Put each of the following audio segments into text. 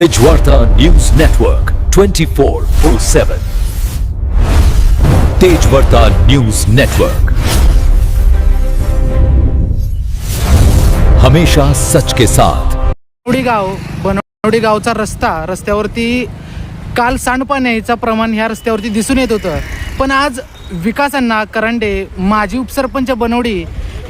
Tejwarta news network 24/7 Tejwarta news network हमेशा सच के साथ. बनवडी गाव बनवडी गावचा रस्ता रस्त्यावरती काल सांडपाण्याचं प्रमाण ह्या रस्त्यावरती दिसून येत होतं. पण आज विकासांना करंडे माजी उपसरपंच बनवडी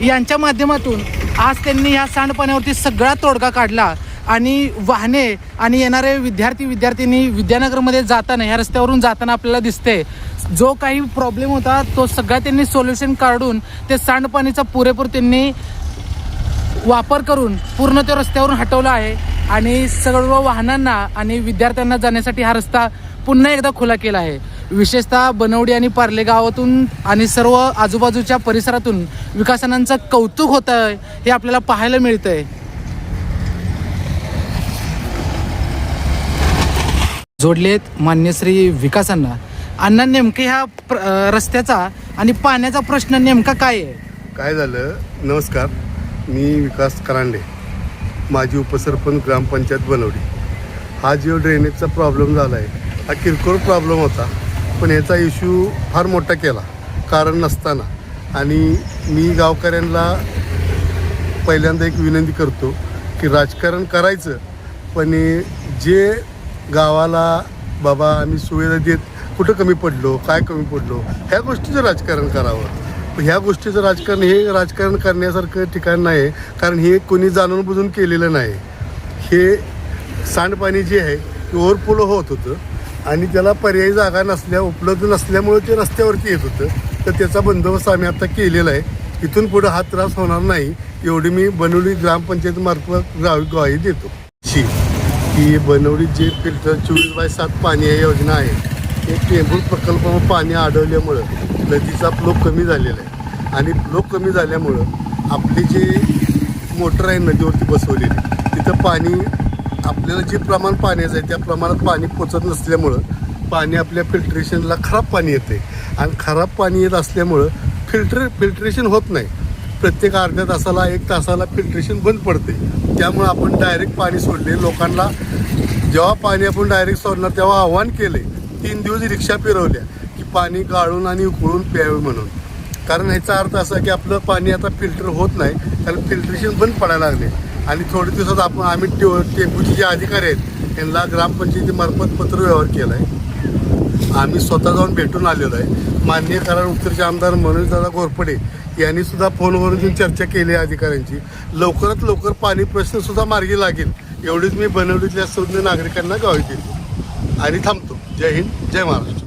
यांच्या माध्यमातून आज त्यांनी ह्या सांडपाण्यावरती सगळा तोडगा काढला. आणि वाहने आणि येणारे विद्यार्थी विद्यार्थिनी विद्यानगरमध्ये जाताना ह्या रस्त्यावरून जाताना आपल्याला दिसते. जो काही प्रॉब्लेम होता तो सगळा त्यांनी सोल्युशन काढून ते सांडपाणीचा पुरेपूर त्यांनी वापर करून पूर्ण त्या रस्त्यावरून हटवला आहे. आणि सर्व वाहनांना आणि विद्यार्थ्यांना जाण्यासाठी हा रस्ता पुन्हा एकदा खुला केला आहे. विशेषतः बनवडी आणि पार्ले गावातून आणि सर्व आजूबाजूच्या परिसरातून विकासनांचं कौतुक होतं आहे हे आपल्याला पाहायला मिळतं आहे जोडले आहेत मान्यश्री विकासांना. अण्णा नेमके ह्या प्र- रस्त्याचा आणि पाण्याचा प्रश्न नेमका काय आहे? काय झालं? नमस्कार. मी विकास करांडे. माझी उपसरपंच ग्रामपंचायत बनवली हा जो ड्रेनेजचा प्रॉब्लेम झाला आहे. हा किरकोळ प्रॉब्लेम होता. पण याचा इश्यू फार मोठा केला. कारण नसताना. आणि मी गावकऱ्यांना पहिल्यांदा एक विनंती करतो की राजकारण करायचं. पण हे जे गावाला बाबा आम्ही सुविधा देत कुठं कमी पडलो? काय कमी पडलो? ह्या गोष्टीचं राजकारण करावं. ह्या गोष्टीचं राजकारण हे राजकारण करण्यासारखं ठिकाण नाही आहे कारण हे कोणी जाणून बुजून केलेलं नाही. हे सांडपाणी जे आहे ते ओव्हरफ्लो होत होतं आणि त्याला पर्यायी जागा नसल्या उपलब्ध नसल्यामुळे ते रस्त्यावरती येत होतं. तर त्याचा बंदोबस्त आम्ही आता केलेला आहे. इथून पुढे हा त्रास होणार नाही. एवढी मी बनवली ग्रामपंचायतीमार्फत ग्राहक ग्वाही देतो. शी. की बनवली जे फिल्टर चोवीस बाय सात पाणी या योजना आहे हे टेंबूर प्रकल्पावर पाणी अडवल्यामुळं नदीचा फ्लो कमी झालेला आहे. आणि फ्लो कमी झाल्यामुळं आपली जी मोटर आहे नदीवरती बसवलेली तिथं पाणी आपल्याला जे प्रमाण पाण्याचं आहे त्या प्रमाणात पाणी पोचत नसल्यामुळं पाणी आपल्या फिल्ट्रेशनला खराब पाणी येते आणि खराब पाणी येत असल्यामुळं फिल्टर फिल्ट्रेशन होत नाही. प्रत्येक अर्ध्या तासाला एक तासाला फिल्ट्रेशन बंद पडते. त्यामुळं आपण डायरेक्ट पाणी सोडले. लोकांना जेव्हा पाणी आपण डायरेक्ट सोडणार तेव्हा आव्हान केले. तीन दिवस रिक्षा फिरवल्या की पाणी गाळून आणि उकळून प्यावे म्हणून. कारण ह्याचा अर्थ असा की आपलं पाणी आता फिल्टर होत नाही कारण फिल्ट्रेशन बंद पडायला लागले. आणि थोडे दिवसात आपण आम्ही टे टेंबूचे जे अधिकारी आहेत त्यांना ग्रामपंचायतीमार्फत पत्रव्यवहार केला आहे आम्ही स्वतः जाऊन भेटून आलेलो आहे. माननीय कराड उत्तरचे आमदार मनोजदादा घोरपडे यांनी सुद्धा फोनवरून येऊन चर्चा केली आहे अधिकाऱ्यांची लवकरात लवकर पाणी प्रश्न सुद्धा मार्गी लागेल एवढीच मी बनवलीतल्या सर्व नागरिकांना गावी देतो आणि थांबतो. जय हिंद जय महाराष्ट्र.